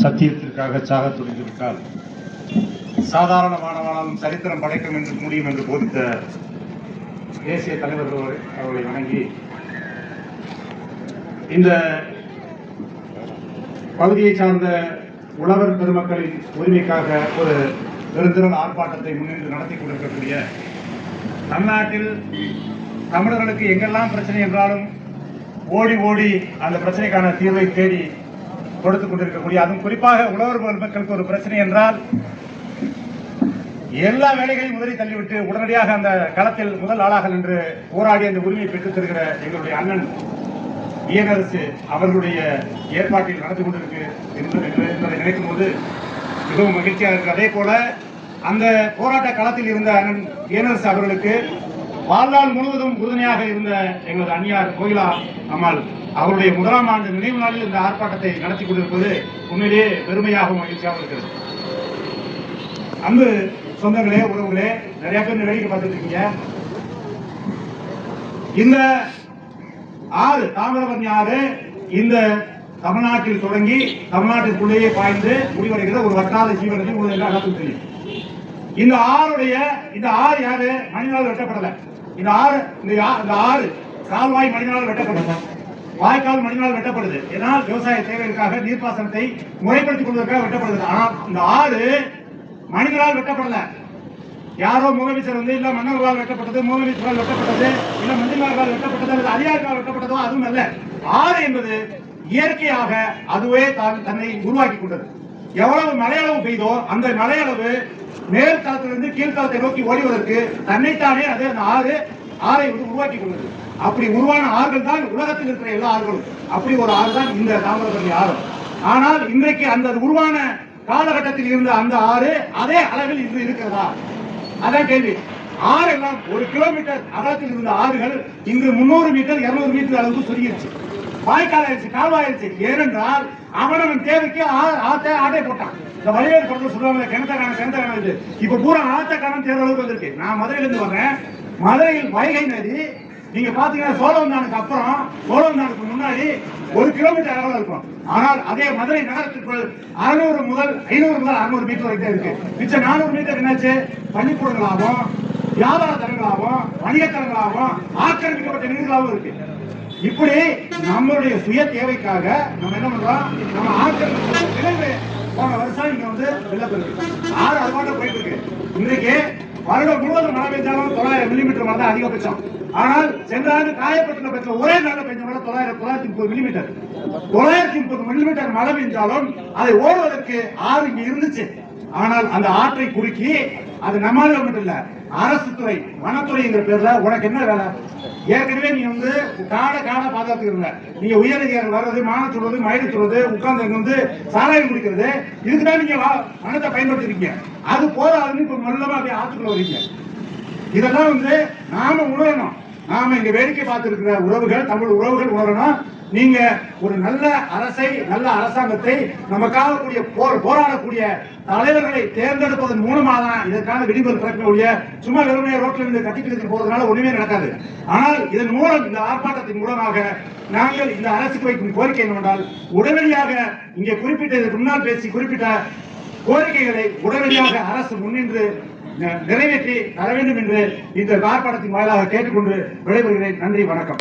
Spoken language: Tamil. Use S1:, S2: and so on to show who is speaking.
S1: சத்தியத்திற்காக சாக துணிந்திருக்கால் சாதாரண மாணவனாலும் சரித்திரம் படைக்கும் என்று முடியும் என்று போதித்த தேசிய தலைவர்கள் அவர்களை வணங்கி இந்த பகுதியை சார்ந்த உழவர் பெருமக்களின் உரிமைக்காக ஒரு பெருந்திரள் ஆர்ப்பாட்டத்தை முன்னின்று நடத்தி கொண்டிருக்கக்கூடிய தமிழ்நாட்டில் தமிழர்களுக்கு எங்கெல்லாம் பிரச்சனை என்றாலும் ஓடி ஓடி அந்த பிரச்சனைக்கான தீர்வை தேடி கொடுத்துக் கொண்டிருக்கக்கூடிய அதுவும் குறிப்பாக உழவர் மக்களுக்கு ஒரு பிரச்சனை என்றால் எல்லா வேலைகளையும் முதலில் தள்ளிவிட்டு உடனடியாக அந்த களத்தில் முதல் ஆளாக நின்று போராடி அந்த உரிமையை பெற்றுத் தருகிற எங்களுடைய அண்ணன் இயனரசு அவர்களுடைய ஏற்பாட்டில் நடந்து கொண்டிருக்கு என்பதை நினைக்கும் போது மிகவும் மகிழ்ச்சியாக இருக்கு. அதே போல அந்த போராட்ட களத்தில் இருந்த அண்ணன் இயனரசு அவர்களுக்கு வாழ்நாள் முழுவதும் உறுதுணையாக இருந்த எங்களது அந்நியார் கோயிலா அம்மாள் அவருடைய முதலாம் ஆண்டு நினைவு நாளில் இந்த ஆர்ப்பாட்டத்தை நடத்தி கொண்டிருப்பது உண்மையிலேயே பெருமையாகவும் மகிழ்ச்சியாகவும் இருக்கிறது. அன்பு சொந்தங்களே உறவுகளே நிறைய பேர் வேடிக்கை பார்த்துட்டு இருக்கீங்க. இந்த ஆறு தாமிரபரணி ஆறு இந்த தமிழ்நாட்டில் தொடங்கி தமிழ்நாட்டிற்குள்ளேயே பாய்ந்து முடிவடைகிற ஒரு வட்டார ஜீவனத்தை உங்களுக்கு எல்லாத்துக்கும் தெரியும் இந்த ஆறுடைய இந்த ஆறு யாரு? மனிதனால் வெட்டப்படலை. இந்த ஆறு இந்த ஆறு கால்வாய் மனிதனால் வெட்டப்படுது வாய்க்கால் மனிதனால் வெட்டப்படுது. ஏன்னால் விவசாய தேவைகளுக்காக நீர்ப்பாசனத்தை முறைப்படுத்திக் கொள்வதற்காக வெட்டப்படுது. ஆனால் இந்த ஆறு மனிதனால் வெட்டப்படல. யாரோ முதலமைச்சர் வந்து இல்ல மன்னர்களால் வெட்டப்பட்டது முதலமைச்சரால் வெட்டப்பட்டது இல்ல மந்திரிமார்களால் வெட்டப்பட்டது அல்லது அதிகாரிகளால் வெட்டப்பட்டதோ அதுவும் அல்ல. ஆறு என்பது இயற்கையாக அதுவே தான் தன்னை உருவாக்கி கொண்டது. எவ்வளவு மலையளவு பெய்தோ அந்த மலையளவு மேல் தளத்திலிருந்து கீழ்த்தளத்தை நோக்கி ஓடிவதற்கு தன்னைத்தானே அது அந்த ஆறு ஆறை வந்து உருவாக்கி கொண்டது. அப்படி உருவான ஆறுகள் தான் உலகத்தில் இருக்கிற எல்லா ஆறுகளும். அப்படி ஒரு ஆறு தான் இந்த தாமிரபரணி ஆறு. ஆனால் இன்றைக்கு அந்த உருவான காலகட்டத்தில் இருந்த அந்த ஆறு அதே அளவில் இன்று இருக்கிறதா? அதான் கேள்வி. ஆறு எல்லாம் ஒரு கிலோமீட்டர் அகலத்தில் இருந்த ஆறுகள் இன்று முன்னூறு மீட்டர் இருநூறு மீட்டர் அளவுக்கு சுருங்கிருச்சு வாய்க்கால் ஆயிடுச்சு கால்வாயிருச்சு ஏனென்றால் அவனவன் தேவைக்கு ஆ- ஆத்தை ஆட்டை போட்டான். இந்த வழிவேறு படத்துல சொல்லுவாங்க கிணத்த காணம் கிணத்த காணம் இது இப்ப பூரா ஆத்த காணம் தேர்வு அளவுக்கு வந்திருக்கு. நான் மதுரையில இருந்து வர்றேன். மதுரையில் வைகை நதி நீங்க பாத்தீங்கன்னா சோழவந்தானுக்கு அப்புறம் சோழவந்தானுக்கு முன்னாடி ஒரு கிலோமீட்டர் அளவில் இருக்கும். ஆனால் அதே மதுரை நகரத்திற்குள் அறுநூறு முதல் ஐநூறு முதல் அறுநூறு மீட்டர் வரைக்கும் இருக்கு. மிச்சம் நானூறு மீட்டர் என்னாச்சு? பள்ளிக்கூடங்களாகவும் வியாபார தலங்களாகவும் வணிக ஆக்கிரமிக்கப்பட்ட வீடுகளாகவும் இருக்கு. இப்படி நம்மளுடைய சுய தேவைக்காக நம்ம என்ன பண்றோம்? நம்ம ஆக்கிரமிக்கப்பட்ட விளைவு போன வருஷம் இங்க வந்து வெள்ளப்பெருக்கு ஆறு அது பாட்டு போயிட்டு இருக்கு. இன்றைக்கு வருடம் முழுவதும் மழை பெய்தாலும் தொள்ளாயிரம் மில்லிமீட்டர் மழை தான் அதிகபட்சம் ஆனால் சென்ற ஆண்டு காயப்பட்டின பெற்ற ஒரே நாள் பெஞ்ச மழை தொள்ளாயிரம் தொள்ளாயிரத்தி முப்பது மில்லிமீட்டர் தொள்ளாயிரத்தி முப்பது மில்லிமீட்டர் மழை பெஞ்சாலும் அதை ஓடுவதற்கு ஆறு இங்க இருந்துச்சு. ஆனால் அந்த ஆற்றை குறுக்கி அது நம்மால மட்டும் இல்ல அரசு துறை வனத்துறைங்கிற பேர்ல உனக்கு என்ன வேலை? ஏற்கனவே நீ வந்து காட காட பாதுகாத்துக்கிற நீங்க உயரதிகாரம் வர்றது மான சொல்றது மயிறு சொல்றது உட்கார்ந்து இங்க வந்து சாராயம் குடிக்கிறது இதுக்கு தான் நீங்க வா- வனத்தை பயன்படுத்திருக்கீங்க. அது போதாதுன்னு இப்ப மெல்லமா அப்படியே ஆத்துக்குள்ள வரீங்க. இதெல்லாம் வந்து நாம உணரணும். நாம இங்க வேடிக்கை பார்த்திருக்கிற உறவுகள் தமிழ் உறவுகள் உணரணும். நீங்க ஒரு நல்ல அரசை நல்ல அரசாங்கத்தை நமக்காக கூடிய போர் போராடக்கூடிய தலைவர்களை தேர்ந்தெடுப்பதன் மூலமாக தான் இதற்கான விதிமுறை பிறக்கக்கூடிய சும்மா வெறுமையை ரோட்ல இருந்து கட்டிக்கிட்டு போறதுனால ஒண்ணுமே நடக்காது. ஆனால் இதன் மூலம் இந்த ஆர்ப்பாட்டத்தின் மூலமாக நாங்கள் இந்த அரசுக்கு வைக்கும் கோரிக்கை என்னவென்றால் உடனடியாக இங்கே குறிப்பிட்ட முன்னால் பேசி குறிப்பிட்ட கோரிக்கைகளை உடனடியாக அரசு முன்னின்று நிறைவேற்றி தர வேண்டும் என்று இந்த வார்ப்பாடத்தின் வாயிலாக கேட்டுக்கொண்டு விடைபெறுகிறேன். நன்றி வணக்கம்.